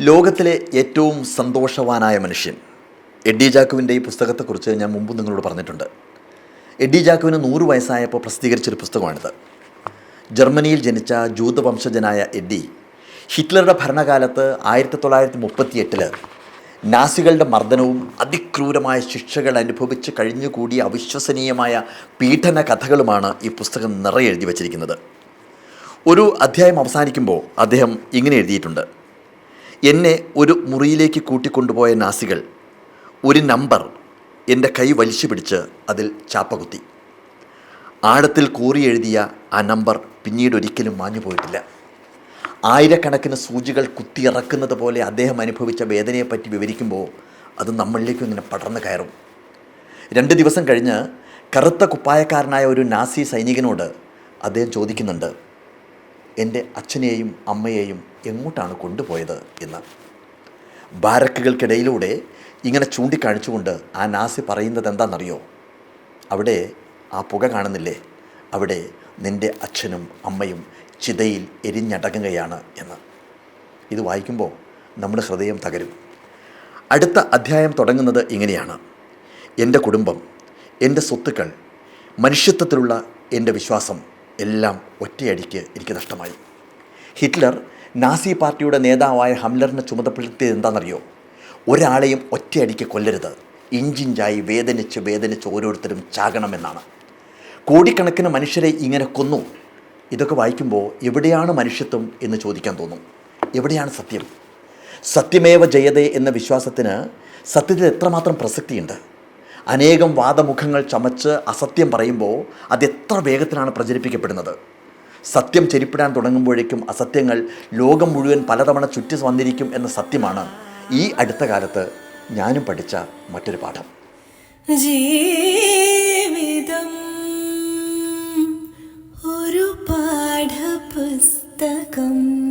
ലോകത്തിലെ ഏറ്റവും സന്തോഷവാനായ മനുഷ്യൻ. എഡ്ഡി ജാക്കുവിന്റെ ഈ പുസ്തകത്തെക്കുറിച്ച് ഞാൻ മുമ്പ് നിങ്ങളോട് പറഞ്ഞിട്ടുണ്ട്. എഡ്ഡി ജാക്കുവിന് നൂറ് വയസ്സായപ്പോൾ പ്രസിദ്ധീകരിച്ചൊരു പുസ്തകമാണിത്. ജർമ്മനിയിൽ ജനിച്ച ജൂതവംശജനായ എഡ്ഡി ഹിറ്റ്ലറുടെ ഭരണകാലത്ത് ആയിരത്തി തൊള്ളായിരത്തി മുപ്പത്തി എട്ടിൽ നാസികളുടെ മർദ്ദനവും അതിക്രൂരമായ ശിക്ഷകൾ അനുഭവിച്ച് കഴിഞ്ഞുകൂടിയ അവിശ്വസനീയമായ പീഡന കഥകളുമാണ് ഈ പുസ്തകം നിറയെ എഴുതി വച്ചിരിക്കുന്നത്. ഒരു അധ്യായം അവസാനിക്കുമ്പോൾ അദ്ദേഹം ഇങ്ങനെ എഴുതിയിട്ടുണ്ട്. എന്നെ ഒരു മുറിയിലേക്ക് കൂട്ടിക്കൊണ്ടുപോയ നാസികൾ ഒരു നമ്പർ എന്റെ കൈ വലിച്ചു പിടിച്ച് അതിൽ ചാപ്പകുത്തി. ആഴത്തിൽ കൂറിയെഴുതിയ ആ നമ്പർ പിന്നീട് ഒരിക്കലും മാഞ്ഞു പോയിട്ടില്ല. ആയിരക്കണക്കിന് സൂചികൾ കുത്തിയിറക്കുന്നത് പോലെ അദ്ദേഹം അനുഭവിച്ച വേദനയെപ്പറ്റി വിവരിക്കുമ്പോൾ അത് നമ്മളിലേക്കും ഇങ്ങനെ പടർന്നു കയറും. രണ്ട് ദിവസം കഴിഞ്ഞ് കറുത്ത കുപ്പായക്കാരനായ ഒരു നാസി സൈനികനോട് അദ്ദേഹം ചോദിക്കുന്നുണ്ട് എന്റെ അച്ഛനെയും അമ്മയെയും എങ്ങോട്ടാണ് കൊണ്ടുപോയത് എന്ന്. ബാരക്കുകൾക്കിടയിലൂടെ ഇങ്ങനെ ചൂണ്ടിക്കാണിച്ചുകൊണ്ട് ആ നാസി പറയുന്നത് എന്താണെന്നറിയോ? അവിടെ ആ പുക കാണുന്നില്ലേ? അവിടെ നിന്റെ അച്ഛനും അമ്മയും ചിതയിൽ എരിഞ്ഞടങ്ങുകയാണ് എന്ന്. ഇത് വായിക്കുമ്പോൾ നമ്മുടെ ഹൃദയം തകരും. അടുത്ത അധ്യായം തുടങ്ങുന്നത് ഇങ്ങനെയാണ്. എന്റെ കുടുംബം എന്റെ സ്വത്തുക്കൾ മനുഷ്യത്വത്തിലുള്ള എന്റെ വിശ്വാസം എല്ലാം ഒറ്റയടിക്ക് എനിക്ക് നഷ്ടമായി. ഹിറ്റ്ലർ നാസി പാർട്ടിയുടെ നേതാവായ ഹംലറിനെ ചുമതലപ്പെടുത്തിയത് എന്താണെന്നറിയോ? ഒരാളെയും ഒറ്റയടിക്ക് കൊല്ലരുത്. ഇഞ്ചിഞ്ചായി വേദനിച്ച് വേദനിച്ച് ഓരോരുത്തരും ചാകണമെന്നാണ്. കോടിക്കണക്കിന് മനുഷ്യരെ ഇങ്ങനെ കൊന്നു. ഇതൊക്കെ വായിക്കുമ്പോൾ എവിടെയാണ് മനുഷ്യത്വം എന്ന് ചോദിക്കാൻ തോന്നും. എവിടെയാണ് സത്യം? സത്യമേവ ജയതേ എന്ന വിശ്വാസത്തിന് സത്യത്തിൽ എത്രമാത്രം പ്രസക്തിയുണ്ട്? അനേകം വാദമുഖങ്ങൾ ചമച്ച് അസത്യം പറയുമ്പോൾ അത് എത്ര വേഗത്തിലാണ് പ്രചരിപ്പിക്കപ്പെടുന്നത്? സത്യം ചെരിപ്പിടാൻ തുടങ്ങുമ്പോഴേക്കും അസത്യങ്ങൾ ലോകം മുഴുവൻ പലതവണ ചുറ്റി വന്നിരിക്കും എന്ന സത്യമാണ് ഈ അടുത്ത കാലത്ത് ഞാനും പഠിച്ച മറ്റൊരു പാഠം. ജീവിതം ഒരു പാഠപുസ്തകം.